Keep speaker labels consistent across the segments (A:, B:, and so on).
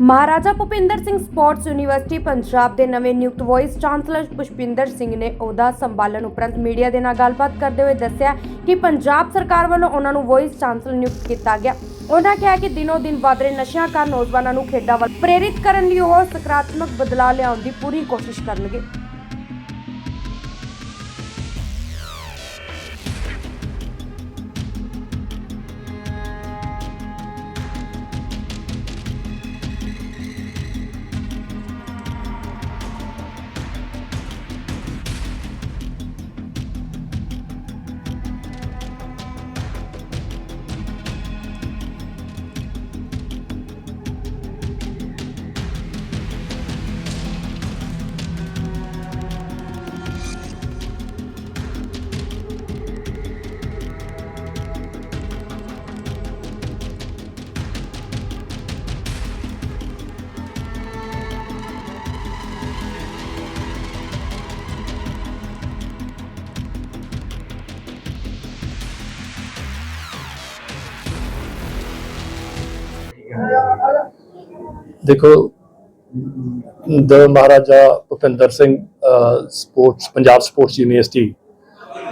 A: Maharaja Bhupinder Singh sports university, Punjab ਦੇ ਨਵੇਂ ਨਿਯੁਕਤ ਵਾਈਸ ਚਾਂਸਲਰ ਪੁਸ਼ਪਿੰਦਰ ਸਿੰਘ ਨੇ ਅਹੁਦਾ ਸੰਭਾਲਣ ਉਪਰੰਤ ਮੀਡੀਆ ਦੇ ਨਾਲ ਗੱਲਬਾਤ ਕਰਦੇ ਹੋਏ ਦੱਸਿਆ ਕਿ ਪੰਜਾਬ ਸਰਕਾਰ ਵੱਲੋਂ ਉਹਨਾਂ ਨੂੰ ਵਾਈਸ ਚਾਂਸਲਰ ਨਿਯੁਕਤ ਕੀਤਾ ਗਿਆ। ਉਹਨਾਂ ਕਿਹਾ ਕਿ ਦਿਨੋ ਦਿਨ ਵੱਧ ਰਹੇ ਨਸ਼ਿਆਂ ਕਾਰਨ ਨੌਜਵਾਨਾਂ ਨੂੰ ਖੇਡਾਂ ਵੱਲ ਪ੍ਰੇਰਿਤ ਕਰਨ ਲਈ ਉਹ ਸਕਾਰਾਤਮਕ ਬਦਲਾਅ ਲਿਆਉਣ ਦੀ ਪੂਰੀ ਕੋਸ਼ਿਸ਼ ਕਰਨਗੇ।
B: ਦੇਖੋ the Maharaja Bhupinder Singh sports Punjab sports university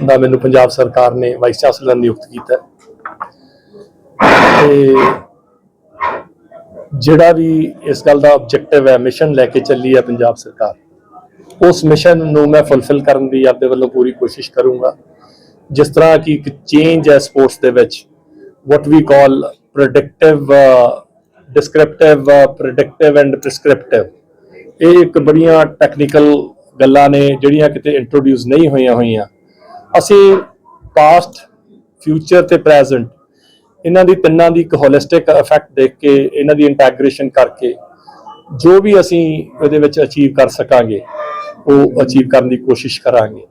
B: ਦਾ ਮੈਨੂੰ ਪੰਜਾਬ ਸਰਕਾਰ ਨੇ ਵਾਈਸ ਚਾਂਸਲਰ ਨਿਯੁਕਤ ਕੀਤਾ। ਤੇ ਜਿਹੜਾ ਵੀ ਇਸ ਗੱਲ ਦਾ ਆਬਜੈਕਟਿਵ ਹੈ ਮਿਸ਼ਨ ਲੈ ਕੇ ਚੱਲੀ ਹੈ ਪੰਜਾਬ ਸਰਕਾਰ, ਉਸ ਮਿਸ਼ਨ ਨੂੰ ਮੈਂ ਫੁੱਲਫਿਲ ਕਰਨ ਦੀ ਆਪਦੇ ਵੱਲੋਂ ਪੂਰੀ ਕੋਸ਼ਿਸ਼ ਕਰੂੰਗਾ। ਜਿਸ ਤਰ੍ਹਾਂ ਕਿ ਇੱਕ ਚੇਂਜ ਹੈ ਸਪੋਰਟਸ ਦੇ ਵਿੱਚ, what we call predictive descriptive descriptive uh, and prescriptive ਇਹ ਇੱਕ ਬੜੀਆਂ ਟੈਕਨੀਕਲ ਗੱਲਾਂ ਨੇ ਜਿਹੜੀਆਂ ਕਿਤੇ ਇੰਟਰੋਡਿਊਸ ਨਹੀਂ ਹੋਈਆਂ ਹੋਈਆਂ। ਅਸੀਂ ਪਾਸਟ ਫਿਊਚਰ ਤੇ ਪ੍ਰੈਜ਼ੈਂਟ ਇਹਨਾਂ ਦੀ ਤਿੰਨਾਂ ਦੀ ਇੱਕ ਹੋਲਿਸਟਿਕ ਇਫੈਕਟ ਦੇਖ ਕੇ, ਇਹਨਾਂ ਦੀ ਇੰਟੈਗ੍ਰੇਸ਼ਨ ਕਰਕੇ ਜੋ ਵੀ ਅਸੀਂ ਇਹਦੇ ਵਿੱਚ ਅਚੀਵ ਕਰ ਸਕਾਂਗੇ, ਉਹ ਅਚੀਵ ਕਰਨ ਦੀ ਕੋਸ਼ਿਸ਼ ਕਰਾਂਗੇ।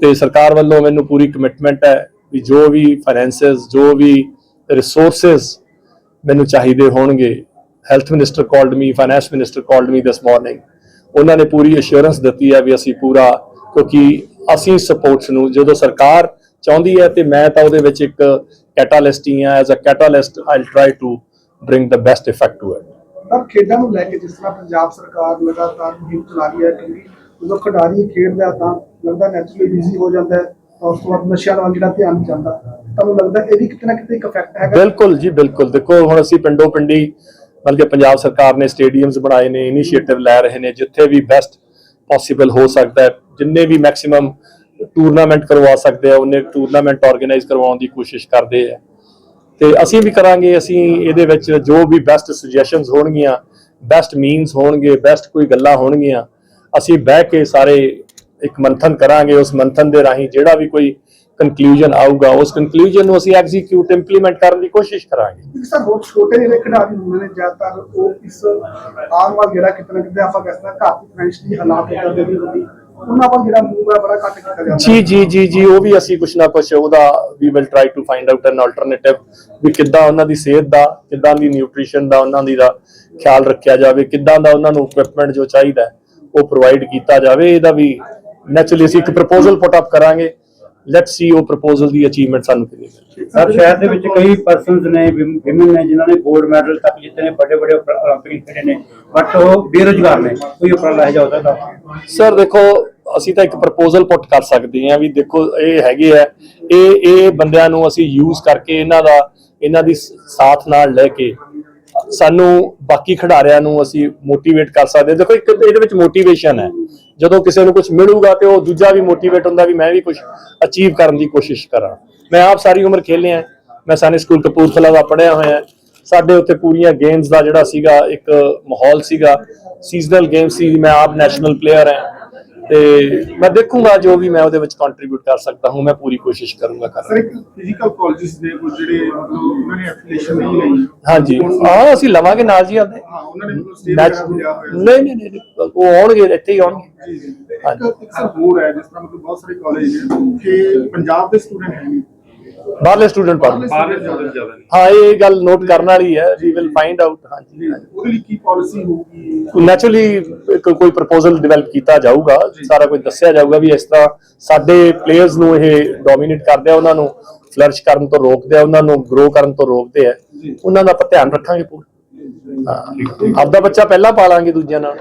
B: ਤੇ ਸਰਕਾਰ ਵੱਲੋਂ ਮੈਨੂੰ ਪੂਰੀ ਕਮਿਟਮੈਂਟ ਹੈ ਵੀ ਜੋ ਵੀ ਫਾਈਨੈਂਸਸ ਜੋ ਵੀ ਰਿਸੋਰਸਸ ਮੈਨੂੰ ਚਾਹੀਦੇ ਹੋਣਗੇ। Health minister called me finance minister called me this morning ਉਹਨਾਂ ਨੇ ਪੂਰੀ ਅਸ਼ੋਰੈਂਸ ਦਿੱਤੀ ਹੈ ਵੀ ਅਸੀਂ ਪੂਰਾ, ਕਿਉਂਕਿ ਅਸੀਂ ਸਪੋਰਟਸ ਨੂੰ, ਜਦੋਂ ਸਰਕਾਰ ਚਾਹੁੰਦੀ ਹੈ ਤੇ ਮੈਂ ਤਾਂ ਉਹਦੇ ਵਿੱਚ ਇੱਕ ਕੈਟਾਲਿਸਟ ਹੀ ਹਾਂ। As a catalyst I'll try to bring the best effect to it
C: ਪਰ ਖੇਡਾਂ ਨੂੰ ਲੈ ਕੇ ਜਿਸ ਤਰ੍ਹਾਂ ਪੰਜਾਬ ਸਰਕਾਰ ਲਗਾਤਾਰ ਮੁਹਿੰਮ ਚਲਾ ਰਹੀ ਹੈ, ਕਿਉਂਕਿ ਜਦੋਂ ਖਿਡਾਰੀ ਖੇਡਦਾ ਤਾਂ ਲੱਗਦਾ ਨੈਚੁਰਲੀ ਬਿਜ਼ੀ ਹੋ ਜਾਂਦਾ ਹੈ। ਤਾਂ ਉਸ ਤੋਂ ਬਾਅਦ ਨਸ਼ਿਆਂ ਵੱਲ ਜਿਹੜਾ ਧਿਆਨ ਜਾਂਦਾ। ਤੁਹਾਨੂੰ ਲੱਗਦਾ ਇਹ ਵੀ ਕਿਤੇ ਨਾ ਕਿਤੇ ਇੱਕ ਇਫੈਕਟ ਹੈਗਾ?
B: ਬਿਲਕੁਲ ਜੀ, ਬਿਲਕੁਲ। ਦੇਖੋ, ਹੁਣ ਅਸੀਂ ਪਿੰਡੋ ਪਿੰਡੀ ਬਲਕਿ ਪੰਜਾਬ ਸਰਕਾਰ ਨੇ ਸਟੇਡੀਅਮਸ ਬਣਾਏ ਨੇ ਇਨੀਸ਼ੀਏਟਿਵ ਲੈ ਰਹੇ ਨੇ, ਜਿੱਥੇ ਵੀ ਬੈਸਟ ਪੋਸੀਬਲ ਹੋ ਸਕਦਾ ਹੈ। ਜਿੰਨੇ ਵੀ ਮੈਕਸਿਮਮ ਟੂਰਨਾਮੈਂਟ ਕਰਵਾ ਸਕਦੇ ਆ, ਉਹਨੇ ਟੂਰਨਾਮੈਂਟ ਆਰਗੇਨਾਈਜ਼ ਕਰਵਾਉਣ ਦੀ ਕੋਸ਼ਿਸ਼ ਕਰਦੇ ਆ। ਤੇ ਅਸੀਂ ਵੀ ਕਰਾਂਗੇ, ਅਸੀਂ ਇਹਦੇ ਵਿੱਚ ਜੋ ਵੀ ਬੈਸਟ ਸੁਜੈਸ਼ਨਸ ਹੋਣਗੀਆਂ ਬੈਸਟ ਮੀਨਸ ਹੋਣਗੇ ਬੈਸਟ ਕੋਈ ਗੱਲਾਂ ਹੋਣਗੀਆਂ, ਅਸੀਂ ਬਹਿ ਕੇ ਸਾਰੇ ਇੱਕ ਮੰਥਨ ਕਰਾਂਗੇ, ਉਸ ਮੰਥਨ ਦੇ ਰਾਹੀਂ ਜਿਹੜਾ ਵੀ ਕੋਈ ਕਨਕਲੂਜਨ ਆਊਗਾ ਉਸ ਕਨਕਲੂਜਨ ਨੂੰ ਅਸੀਂ ਐਗਜ਼ੀਕਿਊਟ ਇੰਪਲੀਮੈਂਟ ਕਰਨ ਦੀ ਕੋਸ਼ਿਸ਼ ਕਰਾਂਗੇ।
C: ਇੱਕ ਸਰ ਬਹੁਤ ਛੋਟੇ ਜਿਹੜੇ ਖਿਡਾਰੀ ਹੁੰਦੇ ਨੇ ਜ਼ਿਆਦਾਤਰ ਉਹ ਇਸ ਆਮ ਵੱਲ ਜਿਹੜਾ ਕਿਤੇ ਨਾ ਕਿਤੇ ਆਪਾਂ ਕਹਿੰਦੇ ਘਰ ਦੀ ਫਾਈਨੈਂਸ਼ਲੀ ਹਾਲਾਤ ਕਰਦੇ ਵੀ ਹੁੰਦੀ। ਉਹਨਾਂ ਵੱਲ ਜਿਹੜਾ ਮੂਵ ਹੈ ਬੜਾ ਘੱਟ ਕੀਤਾ ਜਾਂਦਾ
B: ਜੀ ਜੀ ਜੀ ਜੀ ਉਹ ਵੀ ਅਸੀਂ ਕੁਛ ਨਾ ਕੁਛ ਉਹਦਾ ਵੀ will try to find out an alternative ਵੀ ਕਿੱਦਾਂ ਉਹਨਾਂ ਦੀ ਸਿਹਤ ਦਾ ਕਿੱਦਾਂ ਦੀ ਨਿਊਟ੍ਰੀਸ਼ਨ ਦਾ ਉਹਨਾਂ ਦੀ ਦਾ ਖਿਆਲ ਰੱਖਿਆ ਜਾਵੇ ਕਿੱਦਾਂ ਦਾ ਉਹਨਾਂ ਨੂੰ ਇਕਵਿਪਮੈਂਟ ਜੋ ਚਾਹੀਦਾ ਉਹ ਪ੍ਰੋਵਾਈਡ ਕੀਤਾ ਜਾਵੇ। ਇਹਦਾ ਵੀ ਨੈਚੁਰਲੀ ਅਸੀਂ ਇੱਕ ਪ੍ਰਪੋਜ਼ਲ ਪੁੱਟ ਅਪ ਕਰਾਂਗੇ। ਲੈਟਸ ਸੀ ਉਹ ਪ੍ਰਪੋਜ਼ਲ ਦੀ ਅਚੀਵਮੈਂਟ ਸਾਨੂੰ ਕਿੰਨੀ ਹੈ।
D: ਸਰ ਸ਼ਹਿਰ ਦੇ ਵਿੱਚ ਕਈ ਪਰਸਨਸ ਨੇ ਵਿਮਨ ਨੇ ਜਿਨ੍ਹਾਂ ਨੇ 골ਡ ਮੈਡਲ ਤੱਕ ਜਿੱਤੇ ਨੇ ਵੱਡੇ ਵੱਡੇ 올림픽 ਖੇਡੇ ਨੇ ਬਟ ਉਹ ਬੇਰੋਜ਼ਗਾਰ ਨੇ। ਕੋਈ ਉਪਰਾਲਾ ਹੈ ਜਾਂਦਾ ਤਾਂ
B: ਸਰ ਦੇਖੋ ਅਸੀਂ ਤਾਂ ਇੱਕ ਪ੍ਰਪੋਜ਼ਲ ਪੁੱਟ ਕਰ ਸਕਦੇ ਹਾਂ ਵੀ ਦੇਖੋ ਇਹ ਹੈਗੇ ਆ ਇਹ ਇਹ ਬੰਦਿਆਂ ਨੂੰ ਅਸੀਂ ਯੂਜ਼ ਕਰਕੇ ਇਹਨਾਂ ਦਾ ਇਹਨਾਂ ਦੀ ਸਾਥ ਨਾਲ ਲੈ ਕੇ ਸਾਨੂੰ ਬਾਕੀ ਖਿਡਾਰਿਆਂ ਨੂੰ ਅਸੀਂ ਮੋਟੀਵੇਟ ਕਰ ਸਕਦੇ ਦੇਖੋ ਇੱਕ ਇਹਦੇ ਵਿੱਚ ਮੋਟੀਵੇਸ਼ਨ ਹੈ। ਜਦੋਂ ਕਿਸੇ ਨੂੰ ਕੁਝ ਮਿਲੂਗਾ ਤੇ ਉਹ ਦੂਜਾ ਵੀ ਮੋਟੀਵੇਟ ਹੁੰਦਾ ਵੀ ਮੈਂ ਵੀ ਕੁਝ ਅਚੀਵ ਕਰਨ ਦੀ ਕੋਸ਼ਿਸ਼ ਕਰਾਂ। ਮੈਂ ਆਪ ਸਾਰੀ ਉਮਰ ਖੇਲਿਆ ਮੈਂ ਸਾਨੇ ਸਕੂਲ ਕਪੂਰਥਲਾ ਦਾ ਪੜਿਆ ਹੋਇਆ ਸਾਡੇ ਉੱਥੇ ਪੂਰੀਆਂ ਗੇਮਸ ਦਾ ਜਿਹੜਾ ਸੀਗਾ ਇੱਕ ਮਾਹੌਲ ਸੀਗਾ। ਸੀਜ਼ਨਲ ਗੇਮ ਸੀ। ਮੈਂ ਆਪ ਨੈਸ਼ਨਲ ਪਲੇਅਰ ਹਾਂ। ਤੇ ਮੈਂ ਦੇਖੂੰਗਾ ਜੋ ਵੀ ਮੈਂ ਉਹਦੇ ਵਿੱਚ ਕੰਟਰੀਬਿਊਟ ਕਰ ਸਕਦਾ ਹੂੰ ਮੈਂ ਪੂਰੀ ਕੋਸ਼ਿਸ਼ ਕਰੂੰਗਾ
C: ਸਰ
B: ਕਰਨ
C: ਇੱਕ ਫਿਜ਼ੀਕਲ ਕਾਲਜਸ ਦੇ ਕੁਝ ਜਿਹੜੇ ਮਤਲਬ ਉਹਨਾਂ ਨੇ ਐਫੀਲੀਏਸ਼ਨ ਨਹੀਂ ਲਈ।
B: ਹਾਂਜੀ। ਹਾਂ ਅਸੀਂ ਲਵਾਂਗੇ ਨਾਲ ਜੀ ਆਪਦੇ।
C: ਹਾਂ ਉਹਨਾਂ ਨੇ
B: ਨਹੀਂ ਨਹੀਂ ਨਹੀਂ ਨਹੀਂ, ਉਹ ਆਉਣਗੇ ਇੱਥੇ ਹੀ ਆਉਣਗੇ।
C: ਜੀ ਜੀ। ਇੱਕ ਇੱਕ ਸਰ ਹੋਰ ਹੈ ਜਿਸ ਤਰ੍ਹਾਂ ਮਤਲਬ ਬਹੁਤ ਸਾਰੇ ਕਾਲਜ ਨੇ ਕਿ ਪੰਜਾਬ ਦੇ ਸਟੂਡੈਂਟ ਹੈ ਨਹੀਂ
B: ਬਾਹਰਲੇ ਸਟੂਡੈਂਟ ਪੜ੍ਹ
C: ਬਾਹਰ ਜ਼ਿਆਦਾ ਜ਼ਿਆਦਾ ਨੇ।
B: ਹਾਂ ਇਹ ਗੱਲ ਨੋਟ ਕਰਨ ਵਾਲੀ ਹੈ ਵੀ ਵਿਲ ਫਾਈਂਡ ਆਊਟ ਹਾਂਜੀ
C: ਉਹਦੇ ਲਈ ਕੀ ਪਾਲਿਸੀ ਹੋਊਗੀ?
B: ਨੈਚੁਰਲੀ ਕੋਈ ਪ੍ਰਪੋਜ਼ਲ ਡਿਵੈਲਪ ਕੀਤਾ ਜਾਊਗਾ, ਸਾਰਾ ਕੁਝ ਦੱਸਿਆ ਜਾਊਗਾ ਵੀ ਇਸ ਤਰ੍ਹਾਂ ਸਾਡੇ ਪਲੇਅਰਸ ਨੂੰ ਇਹ ਡੋਮੀਨੇਟ ਕਰਦੇ ਆ ਉਹਨਾਂ ਨੂੰ ਫਲਰਿਸ਼ ਕਰਨ ਤੋਂ ਰੋਕਦੇ ਆ, ਉਹਨਾਂ ਨੂੰ ਗਰੋ ਕਰਨ ਤੋਂ ਰੋਕਦੇ ਆ। ਉਹਨਾਂ ਦਾ ਆਪਾਂ ਧਿਆਨ ਰੱਖਾਂਗੇ ਪੂਰਾ। ਆਪਦਾ ਬੱਚਾ ਪਹਿਲਾਂ ਪਾਲਾਂਗੇ ਦੂਜਿਆਂ ਨਾਲ।